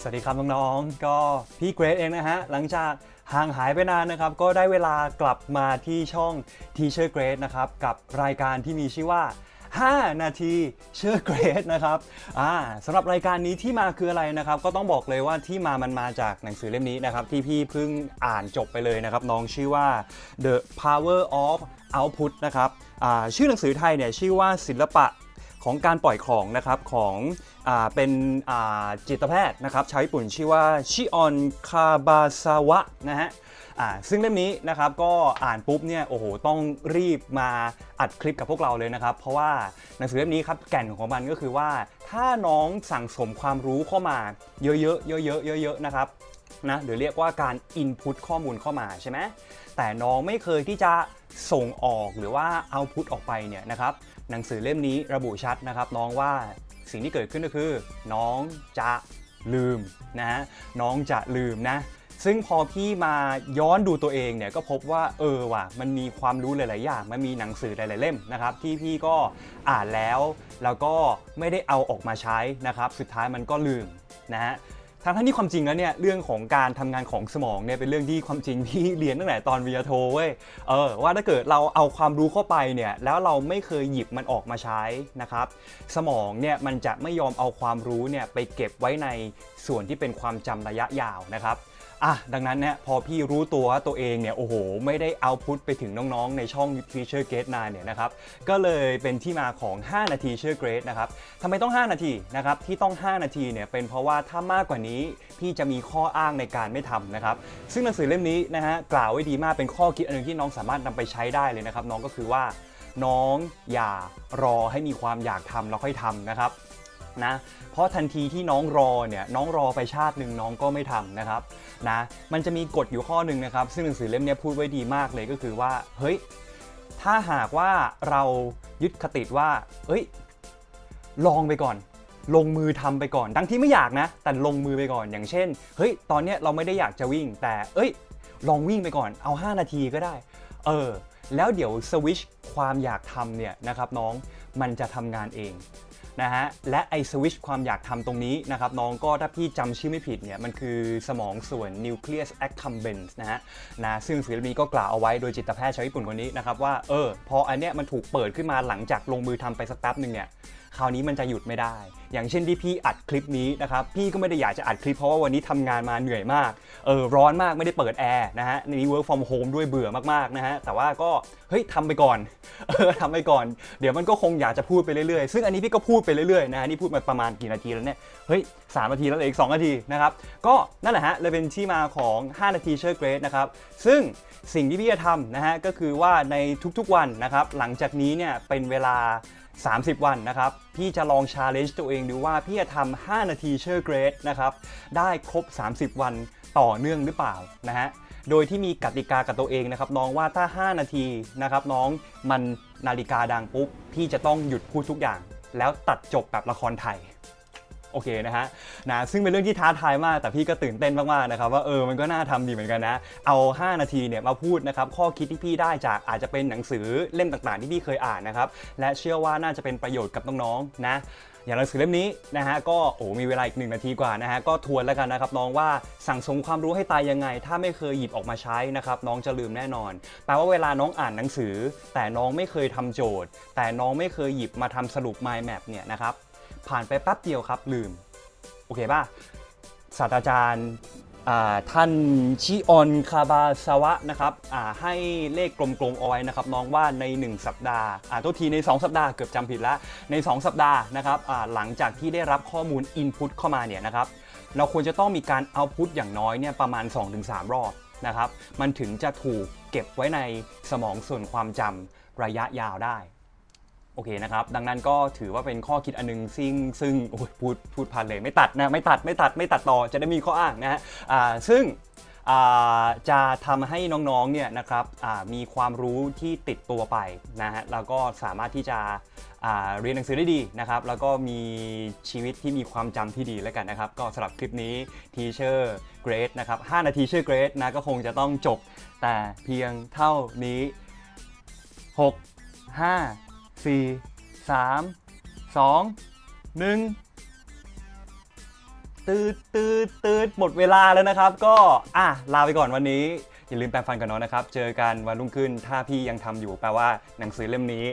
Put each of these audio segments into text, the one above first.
สวัสดีครับน้องๆ ก็พี่เกรดเองนะฮะ หลังจากห่างหายไปนานนะครับ ก็ได้เวลากลับมาที่ช่อง Teacher Grade นะครับ กับรายการที่มีชื่อว่า 5 นาทีเชื่อเกรดนะครับอ่าสำหรับรายการนี้ที่มาคืออะไรนะครับ ก็ต้องบอกเลยว่าที่มามันมาจากหนังสือเล่มนี้นะครับ ที่พี่เพิ่งอ่านจบไปเลยนะครับ น้องชื่อว่า The Power of Output นะครับอ่าชื่อหนังสือไทยเนี่ยชื่อว่าศิลปะ ของการปล่อยของนะครับของอเป็นจิตแพทย์นะครับชาวญี่ปุ่นชื่อว่าชิออนคาบาซาวะนะฮะซึ่งเล่มนี้นะครับก็อ่านปุ๊บเนี่ยโอ้โหต้องรีบมาอัดคลิปกับพวกเราเลยนะครับ เพราะว่าหนังสือเล่มนี้ครับแก่นของมันก็คือว่าถ้าน้องสั่งสมความรู้เข้ามาเยอะๆเยอะๆเยอะๆนะครับ นะหรือเรียกว่าการ input ข้อมูลเข้ามาใช่ไหมแต่น้องไม่เคยที่จะส่งออกหรือว่าเอาพุทออกไปเนี่ยนะครับหนังสือเล่มนี้ระบุชัดนะครับ น้องว่าสิ่งที่เกิดขึ้นก็คือ น้องจะลืมนะฮะน้องจะลืมนะซึ่งพอพี่มาย้อนดูตัวเองเนี่ยก็พบว่าเออว่ะมันมีความรู้หลาย ๆ อย่าง มันมีหนังสือหลาย ๆ เล่มนะครับที่พี่ก็อ่านแล้ว แล้วก็ไม่ได้เอาออกมาใช้นะครับ สุดท้ายมันก็ลืมนะฮะ ทั้งทั้งที่ความจริงแล้วเนี่ยเรื่องของการทำงานของสมองเนี่ยเป็นเรื่องที่ความจริงที่เรียนตั้งแต่ตอนวิทยาโทเว้ยเออว่าถ้าเกิดเราเอาความรู้เข้าไปเนี่ยแล้วเราไม่เคยหยิบมันออกมาใช้นะครับสมองเนี่ยมันจะไม่ยอมเอาความรู้เนี่ยไปเก็บไว้ในส่วนที่เป็นความจำระยะยาวนะครับ อะดังนั้นเนี่ยพอพี่รู้ตัวว่าตัวเองเนี่ยโอ้โห ไม่ได้เอาพุทไปถึงน้องๆ ในช่อง Teacher Gate 9เนี่ยนะครับก็เลยเป็นที่มาของ 5 นาทีเชื่อเกรดนะครับทำไมต้อง 5 นาทีนะครับที่ต้อง 5 นาทีเนี่ยเป็นเพราะว่าถ้ามากกว่านี้พี่จะมีข้ออ้างในการไม่ทำนะครับซึ่งหนังสือเล่มนี้นะฮะกล่าวไว้ดีมากเป็นข้อคิดอันหนึงที่น้องสามารถนำไปใช้ได้เลยนะครับน้องก็คือว่าน้องอย่ารอให้มีความอยากทำแล้วค่อยทำนะครับ นะ เพราะทันทีที่น้องรอเนี่ยน้องรอไปชาติหนึ่งน้องก็ไม่ทำนะครับนะมันจะมีกฎอยู่ข้อหนึ่งนะครับ ซึ่งหนังสือเล่มนี้พูดไว้ดีมากเลยก็คือว่าเฮ้ยถ้าหากว่าเรายึดคติว่าเอ้ย ลองไปก่อน ลงมือทำไปก่อนทั้งที่ไม่อยากนะ แต่ลงมือไปก่อนอย่างเช่น เฮ้ย ตอนเนี้ยเราไม่ได้อยากจะวิ่ง แต่เอ้ย ลองวิ่งไปก่อนเอา 5 นาทีก็ได้ เออ แล้วเดี๋ยวสวิชความอยากทำเนี่ยนะครับน้องมันจะทำงานเอง นะฮะ และไอสวิชความอยากทำตรงนี้นะครับน้องก็ถ้าพี่จำชื่อไม่ผิดเนี่ยมันคือสมองส่วน nucleus accumbens นะฮะนะซึ่งศิลปีก็กล่าวเอาไว้โดยจิตแพทย์ชาวญี่ปุ่นคนนี้นะครับว่าเออพออันเนี้ยมันถูกเปิดขึ้นมาหลังจากลงมือทำไปสักแป๊บหนึ่งเนี่ย คราวนี้มันจะหยุดไม่ได้ อย่างเช่นที่พี่อัดคลิปนี้นะครับ พี่ก็ไม่ได้อยากจะอัดคลิปเพราะว่าวันนี้ทำงานมาเหนื่อยมาก เออร้อนมากไม่ได้เปิดแอร์นะฮะนี่ work from home ด้วยเบื่อมากๆนะฮะ แต่ว่าก็เฮ้ยทำไปก่อน เออทำไปก่อน เดี๋ยวมันก็คงอยากจะพูดไปเรื่อยๆ ซึ่งอันนี้พี่ก็พูดไปเรื่อยๆนะฮะนี่พูดมาประมาณกี่นาทีแล้วเนี่ย เฮ้ยสามนาทีแล้วเลืออีก2นาทีนะครับ ก็นั่นแหละฮะเลยเป็นที่มาของ 5 นาทีเชิญเกรดนะครับ ซึ่งสิ่งที่พี่จะทำนะฮะก็คือว่าในทุกๆวันนะครับหลังจากนี้เนี่ยเป็นเวลา30 วันนะครับ พี่จะลองชาเลนจ์ตัวเองดูว่าพี่จะทำ5นาทีเชิญเกรดนะครับ ได้ครบ 30 วันต่อเนื่องหรือเปล่านะฮะ โดยที่มีกติกากับตัวเองนะครับ น้องว่าถ้า 5 นาทีนะครับ น้องมันนาฬิกาดังปุ๊บ พี่จะต้องหยุดพูดทุกอย่าง แล้วตัดจบแบบละครไทย โอเคนะฮะนะซึ่งเป็นเรื่องที่ท้าทายมาก แต่พี่ก็ตื่นเต้นมากๆนะครับว่าเออมันก็น่าทำดีเหมือนกันนะ เอา 5 นาทีเนี่ยมาพูดนะครับข้อคิดที่พี่ได้จากอาจจะเป็นหนังสือเล่มต่างๆ ที่พี่เคยอ่านนะครับและเชื่อว่าน่าจะเป็นประโยชน์กับน้องๆนะอย่างหนังสือเล่มนี้นะฮะก็โอ้มีเวลาอีกหนึ่งนาทีกว่านะฮะก็ทวนแล้วกันนะครับน้องว่าสั่งสมความรู้ให้ตายยังไง ถ้าไม่เคยหยิบออกมาใช้นะครับน้องจะลืมแน่นอน แปลว่าเวลาน้องอ่านหนังสือ แต่น้องไม่เคยทำโจทย์ แต่น้องไม่เคยหยิบมาทำสรุป mind map เนี่ยนะครับ ผ่านไปแป๊บเดียวครับลืม โอเคป่ะศาสตราจารย์ท่านชิออนคาบาซาวะนะครับให้เลขกลมๆเอาไว้นะครับน้องว่าใน 1 สัปดาห์อ่าตัวทีใน 2 สัปดาห์เกือบจำผิดแล้วใน 2 สัปดาห์นะครับหลังจากที่ได้รับข้อมูล Input เข้ามาเนี่ยนะครับเราควรจะต้องมีการ Output อย่างน้อยเนี่ยประมาณ 2-3 รอบนะครับมันถึงจะถูกเก็บไว้ในสมองส่วนความจำระยะยาวได้ โอเคนะครับ ดังนั้นก็ถือว่าเป็นข้อคิดอันนึงซึ่งซึ่งโอ้ยพูดพูดพันเลยไม่ตัดนะไม่ตัดไม่ตัดไม่ตัดต่อจะได้มีข้ออ้างนะฮะซึ่งจะทำให้น้องๆเนี่ยนะครับมีความรู้ที่ติดตัวไปนะฮะแล้วก็สามารถที่จะเรียนหนังสือได้ดีนะครับ แล้วก็มีชีวิตที่มีความจำที่ดีแล้วกันนะครับ ก็สำหรับคลิปนี้ Teacher Grade นะครับ5นาที Teacher Grade นะก็คงจะต้องจบแต่เพียงเท่านี้ 6 5 4 3 2 1 ตืดตืดตืดหมดเวลาแล้วนะครับ ก็อะลาไปก่อนวันนี้ อย่าลืมแปรงฟันกันเนาะนะครับ เจอกันวันรุ่งขึ้นถ้าพี่ยังทำอยู่แปลว่าหนังสือเล่มนี้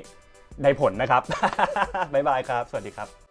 ได้ผลนะครับ บ๊ายบายครับ สวัสดีครับ